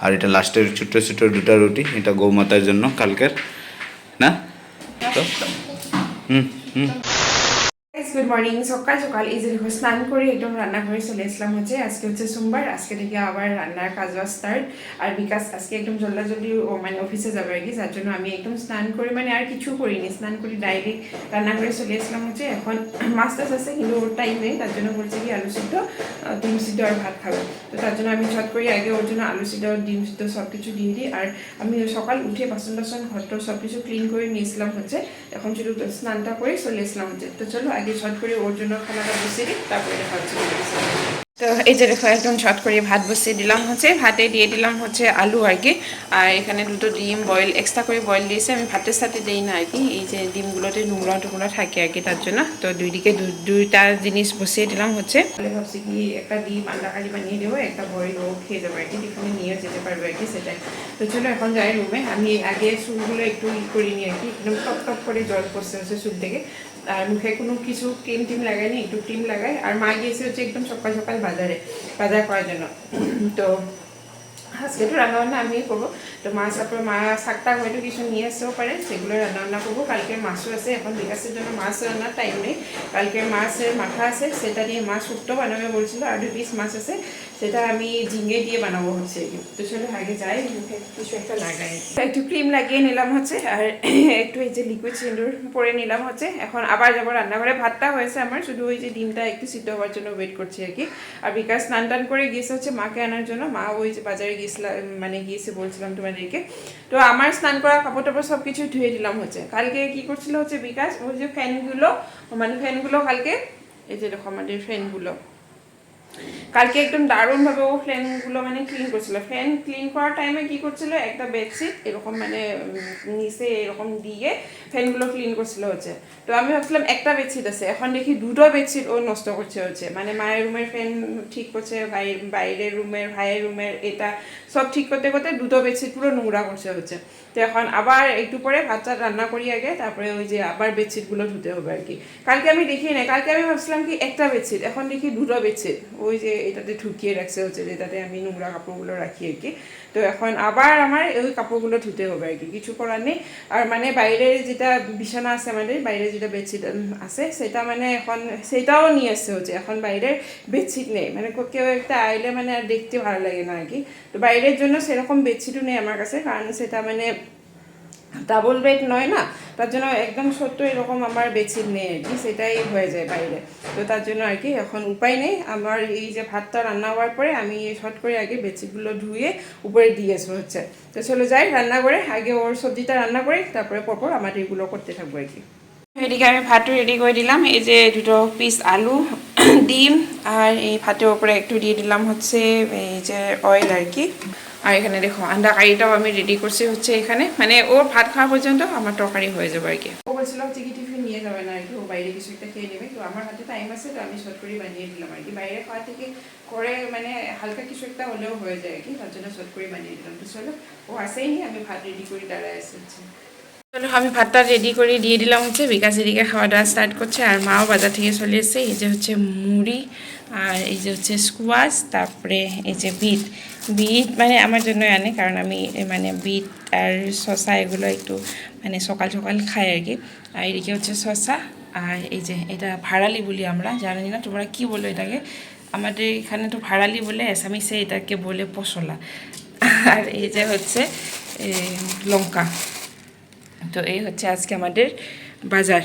আর এটা লাস্টের ছোট্ট ছোট্ট দুটা রুটি, এটা গৌমাতার জন্য কালকের, না? তো? হুম হুম। গুড মর্নিং সকাল সকাল এই যে দেখো, স্নান করে একদম রান্নাঘরে চলে আসলাম হচ্ছে। আজকে হচ্ছে সোমবার, আজকে থেকে আবার রান্নার কাজ স্টার্ট আর বিকাশ আজকে একদম জলদি ও মানে অফিসে যাবে আর কি, যার জন্য আমি একদম স্নান করে মানে আর কিছু করিনি। স্নান করে ডাইরেক্ট রান্নাঘরে চলে আসলাম হচ্ছে। এখন মাছ টাছ আছে, কিন্তু ওর টাইম নেই, তার জন্য বলছে কি আলু সিদ্ধ ডিম সিদ্ধ আর ভাত খাবে। তো তার জন্য আমি ছট করি আগে ওর জন্য আলু সিদ্ধ, ডিম সিদ্ধ সব কিছু দিয়ে দিই। আর আমি সকাল উঠে বাসন টাসন ঘরটা সব কিছু ক্লিন করে নিয়েছিলাম হচ্ছে। এখন শুধু স্নানটা করে চলে এসলাম হচ্ছে। তো চলো আগে করে ওর জন্য খানাটা বসিয়ে দিই তারপরে তো এই যে দেখো একদম ছট করে ভাত বসিয়ে দিলাম হচ্ছে ভাতে দিয়ে দিলাম হচ্ছে আলু আর কি। আর এখানে দুটো ডিম বয়েল এক্সট্রা করে বয়েল দিয়েছে আমি ভাতের সাথে দিই না আর কি এই যে ডিমগুলোতে নোংরা টোংরা থাকে আর কি তার জন্য। তো দুই দিকে দুইটা জিনিস বসিয়ে দিলাম হচ্ছে। তাহলে ভাবছি কি একটা ডিম আন্ডা কারি বানিয়ে দেবো একটা বয়েল ও খেয়ে যাব আর কি টিফিনে নিয়ে যেতে পারবে আর কি সেটাই। তো চলো এখন যাই রুমে আমি আগে চুলগুলো একটু ই করে নিই আর কি একদম টপ টপ করে জল পড়ছে হচ্ছে চুল থেকে। আর মুখে কোনো কিছু ক্রিম টিম লাগাইনি একটু ক্রিম লাগাই আর মা গিয়েছে হচ্ছে একদম সকাল সকাল বাজারে, বাজার করার জন্য। তো আজকে তো রান্নাবান্না আমিই করব। তো মাছ তারপরে মা শাক টাক হয়তো কিছু নিয়ে আসতেও পারে, সেগুলো রান্নাবান্না করব। কালকে মাছও আছে, এখন বিকাশের জন্য মাছ রান্নার টাইম নেই। কালকে মাছের মাথা আছে, সেটা দিয়ে মাছ শুক্তো বানাবে বলছিল, আর দু পিস মাছ আছে। সেটা আমি ঝিঙে দিয়ে বানাবো হচ্ছে। তো চলো আগে যাই কিছু একটা লাগাই। একটু ক্রিম লাগিয়ে নিলাম হচ্ছে, আর একটু এই যে লিকুইড সিঁদুর পরে নিলাম হচ্ছে। এখন আবার যাব রান্নাঘরে। ভাতটা হয়েছে আমার, শুধু ওই যে ডিমটা একটু সিদ্ধ হওয়ার জন্য ওয়েট করছি আর কি। আর বিকাশ স্নান টান করে গিয়েছে হচ্ছে মাকে আনার জন্য। মা ওই যে বাজারে গিয়েছিলাম মানে গিয়েছে বলছিলাম তোমাদেরকে। তো আমার স্নান করা কাপড় টাপড় সব কিছু ধুয়ে দিলাম হচ্ছে। কালকে কি করছিল হচ্ছে বিকাশ? ওই যে ফ্যানগুলো মানে ফ্যানগুলো কালকে এই যে দেখো আমাদের ফ্যানগুলো কালকে একদম দারুণভাবে ও ফ্যানগুলো মানে ক্লিন করছিল। ফ্যান ক্লিন করার টাইমে কি করছিল? একটা বেডশিট এরকম মানে নিচে এরকম দিয়ে ফ্যানগুলো ক্লিন করছিল হচ্ছে। তো আমি ভাবছিলাম একটা বেডশিট আছে। এখন দেখি দুটো বেডশিট ও নষ্ট করছে হচ্ছে। মানে মায়ের রুমের ফ্যান ঠিক করছে ভাই বাইরের রুমের, ভাইয়ের রুমের এটা সব ঠিক করতে করতে দুটো বেডশিট পুরো নোংরা করছে হচ্ছে। তো এখন আবার একটু পরে ভাত টাত রান্না করি আগে, তারপরে ওই যে আবার বেডশিটগুলো ধুতে হবে আর কি। কালকে আমি দেখি না কালকে আমি ভাবছিলাম কি একটা বেডশিট এখন দেখি দুটো বেডশিট ওই যে এটাতে ঢুকিয়ে রাখছে হচ্ছে যেটাতে আমি নোংরা কাপড়গুলো রাখি আর কি তো এখন আবার আমার ওই কাপড়গুলো ধুতে হবে আর কি কিছু করার নেই। আর মানে বাইরের যেটা বিছানা আছে আমাদের বাইরে যেটা বেডশিট আছে, সেটা মানে এখন, সেটাও নিয়ে আসছে হচ্ছে এখন বাইরের বেডশিট নেই। মানে কেউ একটা আইলে মানে আর দেখতে ভালো লাগে না আর কি তো বাইরের জন্য সেরকম বেডশিটও নেই আমার কাছে। কারণ সেটা মানে ডাবল বেড নয় না? তার জন্য একদম সত্য এরকম আমার বেডশিট নেই আর কি, সেটাই হয়ে যায় বাইরে। তো তার জন্য আর কি এখন উপায় নেই। আমার এই যে ভাতটা রান্না হওয়ার পরে আমি শর্ট করে আগে বেডশিটগুলো ধুয়ে উপরে দিয়ে আসব হচ্ছে। তো চলো যাই, রান্না করে, আগে ওর সবজিটা রান্না করে, তারপরে পরপর আমার এগুলো করতে থাকব আর কি। এদিকে আমি ভাতও রেডি করে দিলাম। এই যে দুটো পিস আলু, ডিম, আর এই ভাতের ওপরে একটু দিয়ে দিলাম হচ্ছে এই যে অয়েল আর কি। আর এখানে দেখো আন্ডা কারিটাও আমি রেডি করছি হচ্ছে এখানে। মানে ও ভাত খাওয়া পর্যন্ত আমার তরকারি হয়ে যাবে আর কি। ও বলছিল হচ্ছে কি টিফিন নিয়ে যাবে না আর কি ও বাইরে কিছু একটা খেয়ে নেবে। তো আমার হাতে টাইম আছে, তো আমি শর্ট করে বানিয়ে দিলাম আর কি। বাইরে খাওয়া থেকে করে মানে হালকা কিছু একটা হলেও হয়ে যায় আর কি, তার জন্য শর্ট করে বানিয়ে দিলাম। তো চলো, ও আসেই আমি ভাত রেডি করে দাঁড়ায় এসেছি চলো আমি ভাতটা রেডি করে দিয়ে দিলাম হচ্ছে, বিকাশ এদিকে খাওয়া দাওয়া স্টার্ট করছে আর মাও বাজার থেকে চলে এসেছে। এই যে হচ্ছে মুড়ি আর এই যে হচ্ছে স্কোয়াশ তারপরে এই যে বিট বিট মানে আমার জন্য আনে, কারণ আমি মানে বিট আর শসা এগুলো একটু মানে সকাল সকাল খাই আর কি। আর এদিকে হচ্ছে শসা আর এই যে এটা ভাড়ালি বলি আমরা, জানি না তোমরা কি বলো এটাকে? আমাদের এখানে তো ভাড়ালি বলে অ্যাসামিসে এটাকে বলে পশলা। আর এই যে হচ্ছে লঙ্কা। তো এই হচ্ছে আজকে আমাদের বাজার।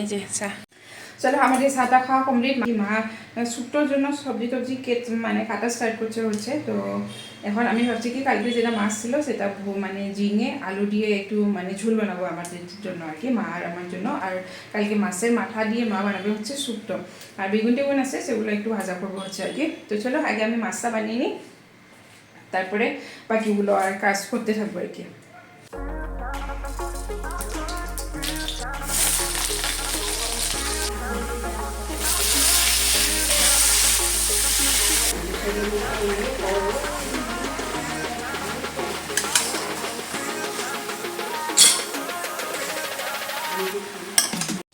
এই যে চা। চলো, আমাদের চাটা খাওয়া কমপ্লিট মা শুক্তোর জন্য সবজি টবজি কেট মানে কাটা স্টার্ট করছে হচ্ছে। তো এখন আমি ভাবছি কি, কালকে যেটা মাছ ছিল সেটা মানে ঝিঙে, আলু দিয়ে একটু মানে ঝোল বানাবো আমাদের জন্য আর কি, মা আর আমার জন্য। আর কালকে মাছের মাথা দিয়ে মা বানাবে হচ্ছে শুক্তো আর বেগুন টেগুন আছে, সেগুলো একটু ভাজা করব হচ্ছে আর কি। তো চলো, আগে আমি মাছটা বানিয়ে নিই। তারপরে বাকিগুলো আর কাজ করতে থাকব আর কি।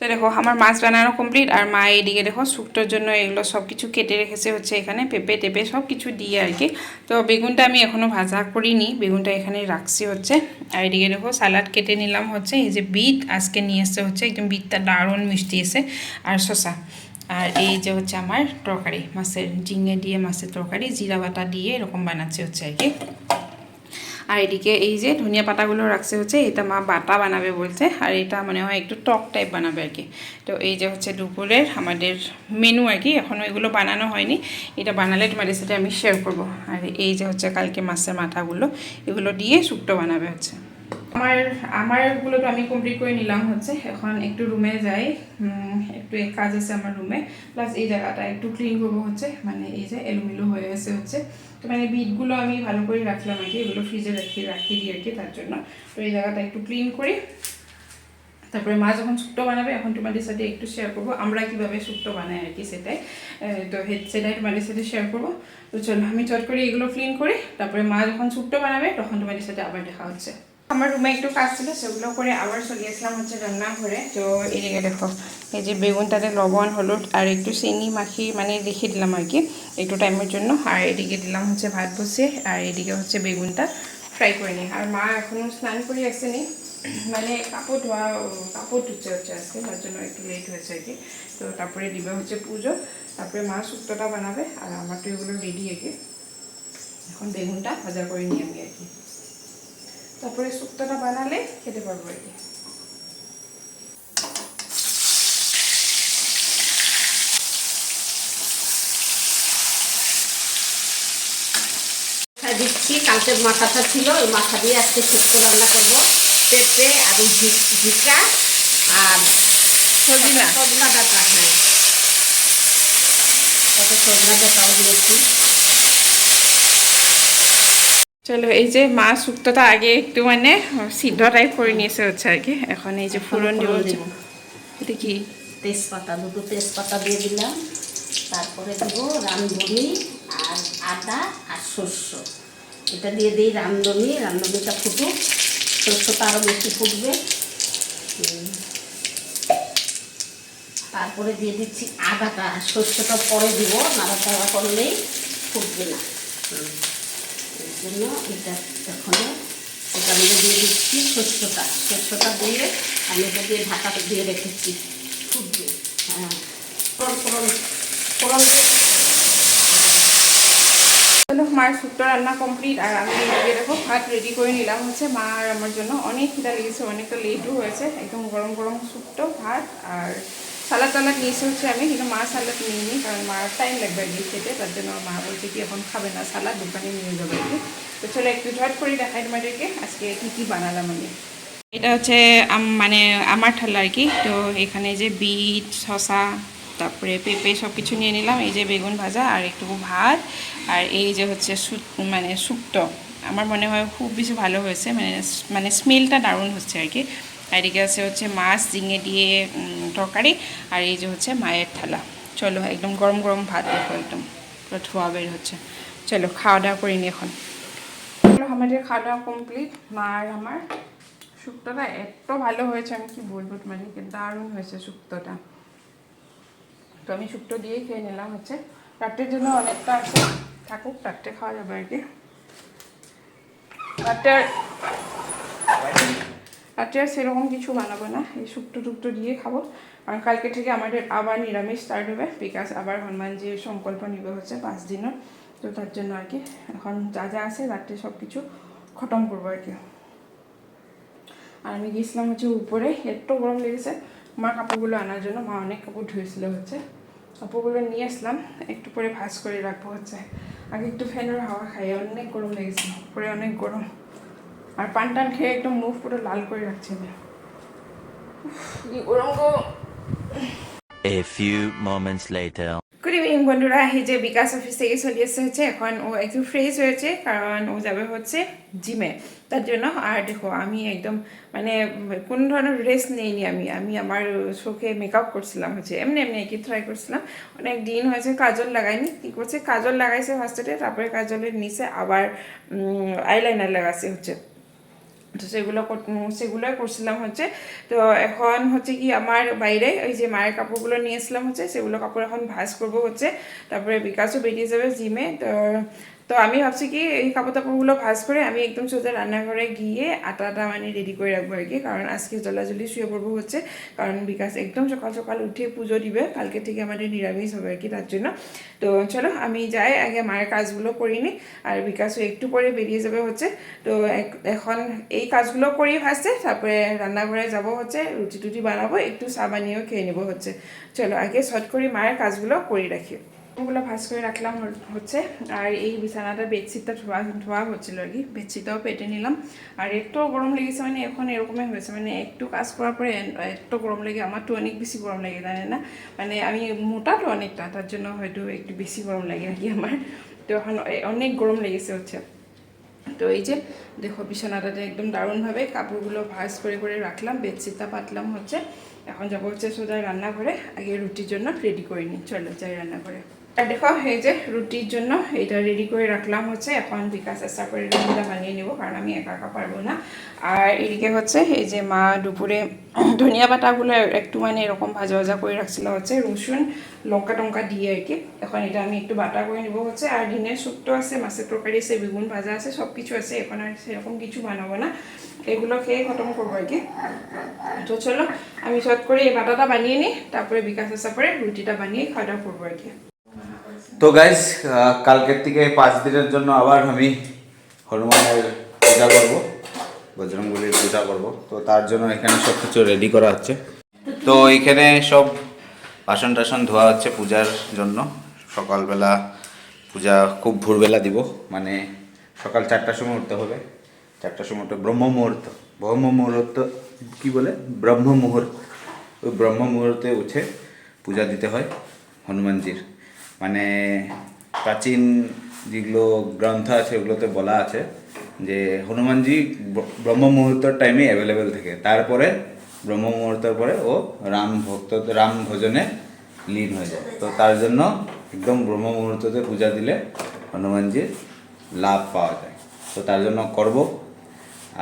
তো দেখো, আমার মাছ বানানো কমপ্লিট আর মা এইদিকে দেখো শুক্তোর জন্য এগুলো সব কিছু কেটে রেখেছে হচ্ছে এখানে, পেঁপে টেপে সব কিছু দিয়ে আর কি। তো বেগুনটা আমি এখনও ভাজা করিনি, বেগুনটা এখানে রাখছি হচ্ছে। আর এদিকে দেখো, সালাড কেটে নিলাম হচ্ছে, এই যে বিট আজকে নিয়ে এসছে হচ্ছে, একদম বিটটা দারুণ মিষ্টি এসে। আর শসা, আর এই যে হচ্ছে আমার তরকারি, মাছের ঝিঙে দিয়ে মাছের তরকারি, জিরা বাটা দিয়ে এরকম বানাচ্ছে হচ্ছে আর কি। আর এদিকে এই যে ধনিয়া পাতাগুলো রাখছে হচ্ছে, এটা মা বাটা বানাবে বলছে, আর এটা মনে হয় একটু টক টাইপ বানাবে আর কি। তো এই যে হচ্ছে দুপুরের আমাদের মেনু আর কি এখনও এগুলো বানানো হয়নি। এটা বানালে তোমাদের সাথে আমি শেয়ার করব। আর এই যে হচ্ছে কালকে মাছের মাথাগুলো, এগুলো দিয়ে শুক্তো বানাবে হচ্ছে। আমার আমারগুলো তো আমি কমপ্লিট করে নিলাম হচ্ছে, এখন একটু রুমে যাই একটু এক কাজ আছে আমার রুমে প্লাস এই জায়গাটা একটু ক্লিন করব হচ্ছে মানে এই যে এলোমেলো হয়ে আছে হচ্ছে, তো মানে বিটগুলো আমি ভালো করে রাখলাম আর কি, এগুলো ফ্রিজে রাখি রাখি দিই আর কি তার জন্য, তো এই জায়গাটা একটু ক্লিন করি, তারপরে মা যখন শুক্তো বানাবে, এখন তোমাদের সাথে একটু শেয়ার করব, আমরা কীভাবে শুক্তো বানাই আর কি সেটাই তো সেটাই তোমাদের সাথে শেয়ার করব, তো চলো আমি চট করে এগুলো ক্লিন করি, তারপরে মা যখন শুক্তো বানাবে, তখন তোমাদের সাথে আবার দেখা হচ্ছে। আমার রুমে একটু কাজ ছিল, সেগুলো করে আবার চলে আসলাম হচ্ছে রান্নাঘরে। তো এদিকে দেখো, এই যে বেগুনটাতে লবণ, হলুদ আর একটু চিনি মাখি মানে রেখে দিলাম আর কি, একটু টাইমের জন্য। আর এদিকে দিলাম হচ্ছে ভাত বসিয়ে আর এদিকে হচ্ছে বেগুনটা ফ্রাই করে নিই আর মা এখনও স্নান করে আসেনি মানে কাপড় ধোয়া, কাপড় ধুচ্ছে হচ্ছে আজকে, তার জন্য একটু লেট হয়েছে আর কি। তো তারপরে দিবে হচ্ছে পুজো, তারপরে মা শুক্তোটা বানাবে, আর আমার তো এগুলো রেডি আর কি। এখন বেগুনটা ভাজা করে নিই আমি আর কি। তারপরে শুক্তোটা বানালে খেতে পারব আর কি। দিচ্ছি কালকে মাথাটা ছিল ওই মাথা দিয়ে আজকে শুক্তো রান্না করব। পেঁপে আর ঝিকা আর সজনা। সজনা ডাটা হ্যাঁ। কত সজনা ডাটাও দিয়েছি। চলো এই যে মা শুক্তোটা আগে একটু মানে সিদ্ধ টাইপ করে নিয়েছে হচ্ছে আর কি এখন এই যে ফুলন দিব ফোড়ন দেবো। এটা কি? তেজপাতা দুটো তেজপাতা দিয়ে দিলাম। তারপরে দেবো রামধনি আর আদা আর শস্য। এটা দিয়ে দিই রামধনি রামধনিটা ফুটুক। শস্যটা আরও বেশি ফুটবে। তারপরে দিয়ে দিচ্ছি আদাটা। শস্যটা পরে দিব নাড়াচাড়া করলেই ফুটবে না। এই জন্য এটা এখন এটা আমি দিয়ে দিচ্ছি শস্যটা শস্যটা দিয়ে আমি এটা দিয়ে ঢাকাটা দিয়ে রেখেছি ফুটবে হ্যাঁ ফোড়ন চলো শুক্তো রান্না কমপ্লিট আর আমি এদিকে দেখো, ভাত রেডি করে নিলাম হচ্ছে। মা আর আমার জন্য অনেক খিদা লেগেছে, অনেকটা লেটও হয়েছে। একদম গরম গরম শুক্তো ভাত আর সালাদ টালাদ নিয়েছে হচ্ছে আমি, কিন্তু মা সালাদ নিইনি, কারণ মার টাইম লাগবে আর খেতে, তার জন্য মা বলছে কি এখন খাবে না সালাদ, দোকানে নিয়ে যাবে তো চলো একটু ঝট করে দেখাই তোমাদেরকে, আজকে কী কী বানালাম আমি। এটা হচ্ছে মানে আমার ঠাল্লা আর কি। তো এখানে যে বিট শশা তারপরে পেঁপে সব কিছু নিয়ে নিলাম, এই যে বেগুন ভাজা আর একটু ভাত, আর এই যে হচ্ছে মানে শুক্তো আমার মনে হয় খুব বেশি ভালো হয়েছে মানে মানে স্মেলটা দারুণ হচ্ছে আর কি। আর এদিকে আছে হচ্ছে মাছ, ঝিঙে দিয়ে তরকারি, আর এই যে হচ্ছে মায়ের থালা। চলো একদম গরম গরম ভাত দেখো একদম। পুরো ধোয়া বের হচ্ছে। চলো, খাওয়া দাওয়া করিনি এখন। চলো, আমাদের খাওয়া দাওয়া কমপ্লিট মা আর আমার। শুক্তোটা এত ভালো হয়েছে, আমি কি বলব তোমাদেরকে দারুণ হয়েছে শুক্তটা। তো আমি শুক্তো দিয়েই খেয়ে নিলাম হচ্ছে। রাত্রের জন্য অনেকটা আছে। থাকুক, রাত্রে খাওয়া যাবে আর কি। রাত্রে রাত্রে আর সেরকম কিছু বানাবো না। এই শুক্তো টুক্তো দিয়ে খাব। আর কালকে থেকে আমাদের আবার নিরামিষ স্টার্ট হবে বিকাশ আবার হনুমানজির সংকল্প নিবে হচ্ছে পাঁচ দিনের তো তার জন্য আর কি এখন যা যা আছে রাত্রে সব কিছু খতম করব আর কি। আর আমি গিয়েছিলাম হচ্ছে উপরে, এত গরম লেগেছে। মা কাপড়গুলো আনার জন্য, মা অনেক কাপড় ধুয়েছিল হচ্ছে। কাপড়গুলো নিয়ে আসলাম, একটু পরে ভাঁজ করে রাখব হচ্ছে। আগে একটু ফ্যানের হাওয়া খাই অনেক গরম লেগেছে, উপরে অনেক গরম। আর পান টান খেয়ে একদম মুখ পুরো লাল করে রাখছে কি গো A few moments later. Good evening বন্ধুরা। এই যে বিকাশ অফিস থেকে চলে এসে হচ্ছে এখন ও একটু ফ্রেশ হয়েছে কারণ ও যাবে হচ্ছে জিমে তার জন্য আর দেখো আমি একদম মানে কোনো ধরনের রেস্ট নেইনি আমি। আমি আমার চোখে মেকআপ করছিলাম হচ্ছে এমনি এমনি কি ট্রাই করছিলাম। অনেক দিন হয়েছে কাজল লাগাইনি। কী করছে? কাজল লাগাইছে ফার্স্টে তারপরে কাজলের নিচে আবার আইলাইনার লাগাচ্ছে হচ্ছে। তো সেগুলো সেগুলোই করছিলাম হচ্ছে। তো এখন হচ্ছে কি আমার বাইরে ওই যে মায়ের কাপড়গুলো নিয়ে এসলাম হচ্ছে, সেগুলো কাপড় এখন ভাজ করব হচ্ছে। তারপরে বিকাশও বেরিয়ে যাবে জিমে, তো তো আমি ভাবছি কি এই কাপড় তাপড়গুলো ভাঁজ করে আমি একদম সোজা রান্নাঘরে গিয়ে আটাটা মানে রেডি করে রাখব আর কি। কারণ আজকে জলাজলি শুয়ে পড়ব হচ্ছে। কারণ বিকাশ একদম সকাল সকাল উঠে পুজো দিবে। কালকে থেকে আমাদের নিরামিষ হবে আর কি তার জন্য। তো চলো আমি যাই, আগে মায়ের কাজগুলো করিনি আর বিকাশও একটু পরে বেরিয়ে যাবে হচ্ছে। তো এখন এই কাজগুলো করি ফার্স্টে তারপরে রান্নাঘরে যাব হচ্ছে রুটি টুটি বানাবো, একটু চা বানিয়েও খেয়ে নেব হচ্ছে। চলো আগে শর্ট করে মায়ের কাজগুলো করে রাখি। ওগুলো ভাজ করে রাখলাম হচ্ছে। আর এই বিছানাটা বেডশিটটা ধোয়া ধোয়া হচ্ছিল আর কি। বেডশিটটাও পেটে নিলাম। আর একটু গরম লেগেছে মানে এখন এরকমই হয়েছে। মানে একটু কাজ করার পরে একটু গরম লেগে, আমার তো অনেক বেশি গরম লাগে, জানে না? মানে আমি মোটা তো অনেকটা, তার জন্য হয়তো একটু বেশি গরম লাগে আর কি আমার। তো এখন অনেক গরম লেগেছে হচ্ছে। তো এই যে, দেখো বিছানাটাতে একদম দারুণভাবে কাপড়গুলো ভাঁজ করে করে রাখলাম, বেডশিটটা পাতলাম হচ্ছে। এখন যাব হচ্ছে সোজা রান্নাঘরে, আগে রুটির জন্য রেডি করে নিই। চলো যাই রান্নাঘরে। আর দেখো, এই যে রুটির জন্য এটা রেডি করে রাখলাম হচ্ছে, এখন বিকাশ চেষ্টা করে রুটিটা বানিয়ে নেব, কারণ আমি একা একা পারব না। আর এদিকে হচ্ছে, এই যে মা দুপুরে ধনিয়া পাতাগুলো একটু মানে এরকম ভাজা ভাজা করে রাখছিল হচ্ছে, রসুন, লঙ্কা টঙ্কা দিয়ে আর কি। এখন এটা আমি একটু বাটা করে নেব হচ্ছে, আর ডিমের শুক্তো আছে, মাছের তরকারি আছে, বেগুন ভাজা আছে সব কিছু আছে, এখন আর সেরকম কিছু বানাবো না। এগুলো খেয়ে খতম করব আর কি। তো চলো, আমি শর্ট করে এই বাটাটা বানিয়ে নিই, তারপরে বিকাশ আসা পরে রুটিটা বানিয়ে খাওয়া দাওয়া করব আর কি। তো গাইস কালকের থেকে পাঁচ দিনের জন্য আবার আমি হনুমানের পূজা করব, বজরংবলির পূজা করব। তো তার জন্য এখানে সব কিছু রেডি করা হচ্ছে। তো এখানে সব বাসন টাসন ধোয়া হচ্ছে পূজার জন্য। সকালবেলা পূজা, খুব ভোরবেলা দিব মানে সকাল চারটার সময় উঠতে হবে। চারটার সময় উঠে ব্রহ্ম মুহূর্ত। ব্রহ্ম মুহূর্ত, কী বলে? ব্রহ্ম মুহূর্ত। ওই ব্রহ্ম মুহূর্তে উঠে পূজা দিতে হয় হনুমানজির। মানে প্রাচীন যেগুলো গ্রন্থ আছে, ওগুলোতে বলা আছে যে হনুমানজি ব্রহ্ম মুহূর্তর টাইমে অ্যাভেলেবেল থাকে। তারপরে ব্রহ্ম মুহূর্তের পরে ও রাম ভক্ত, রাম ভজনে লীন হয়ে যায়। তো তার জন্য একদম ব্রহ্ম মুহূর্ততে পূজা দিলে হনুমানজির লাভ পাওয়া যায়। তো তার জন্য করব।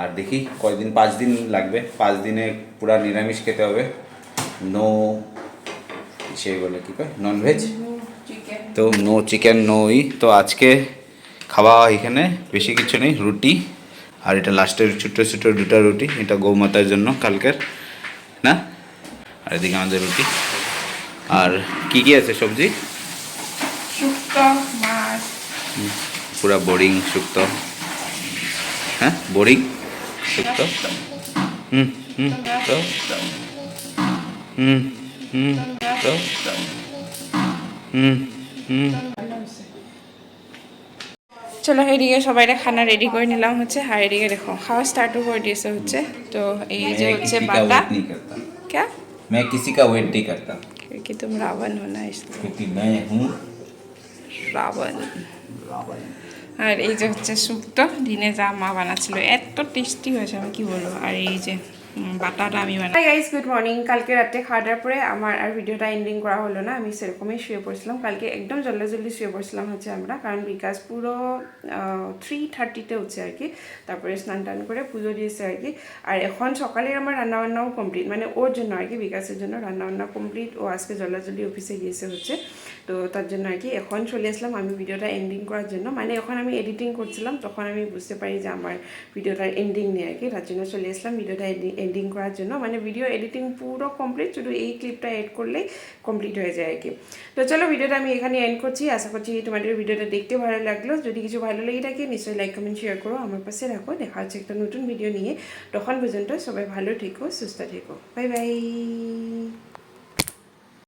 আর দেখি কয়দিন, পাঁচ দিন লাগবে। পাঁচ দিনে পুরা নিরামিষ খেতে হবে। নো সেই বলে কী কয়? ননভেজ তো নো চিকেন নো ই। তো আজকে খাওয়া এখানে বেশি কিছু নেই রুটি। আর এটা লাস্টের ছোটো ছোটো দুটা রুটি এটা গৌমাতার জন্য কালকের না? আর এদিকে আমাদের রুটি। আর কি কি আছে সবজি? পুরা বোরিং শুক্ত। হ্যাঁ? বোরিং শুক্তো? হুম হুম তো হুম হুম তো হুম হুম চলো এদিকে সবাই খানা রেডি করে নিলাম হচ্ছে আর এদিকে দেখো খাওয়া স্টার্টও করে দিয়েছে হচ্ছে তো এই যে হচ্ছে বাটা नहीं करता क्या मैं किसी का वेट नहीं करता क्योंकि तुम रावण हो ना इसलिए क्योंकि मैं हूँ রাবণ আর এই যে হচ্ছে শুক্তো দিনে যা মা বানাচ্ছিল এত টেস্টি হয়েছে আমি কি বলবো আর এই যে উম, বাটাটা আমি বানাই। হাই গাইস গুড মর্নিং কালকে রাতে খাওয়া দাওয়ার পরে আমার আর ভিডিওটা এন্ডিং করা হলো না। আমি সেরকমই শুয়ে পড়ছিলাম। কালকে একদম জলদি জলদি শুয়ে পড়ছিলাম হচ্ছে আমরা। কারণ বিকাশ পুরো থ্রি থার্টিতে উঠছে আর কি। তারপরে স্নান টান করে পুজো দিয়েছে আর কি। আর এখন সকালে আমার রান্নাবান্নাও কমপ্লিট মানে ওর জন্য আর কি, বিকাশের জন্য রান্নাবান্না কমপ্লিট ও আজকে জল্লাজলি অফিসে গিয়েছে হচ্ছে। তো তার জন্য আর কি এখন চলে আসলাম আমি ভিডিওটা এন্ডিং করার জন্য। মানে এখন আমি এডিটিং করছিলাম, তখন আমি বুঝতে পারি যে আমার ভিডিওটার এন্ডিং নেই আর কি। তার জন্য চলে আসলাম ভিডিওটা এন্ডিং করার জন্য। মানে ভিডিও এডিটিং পুরো কমপ্লিট শুধু এই ক্লিপটা এড করলেই কমপ্লিট হয়ে যায় আর কি। তো চলো ভিডিওটা আমি এখানে এন্ড করছি। আশা করছি তোমাদের ভিডিওটা দেখতে ভালো লাগল। যদি কিছু ভালো লেগে থাকে, নিশ্চয়ই লাইক কমেন্ট শেয়ার করো। আমার পাশে রাখো। দেখা হচ্ছে একটা নতুন ভিডিও নিয়ে। তখন পর্যন্ত সবাই ভালো থেকো, সুস্থ থেকো। Bye bye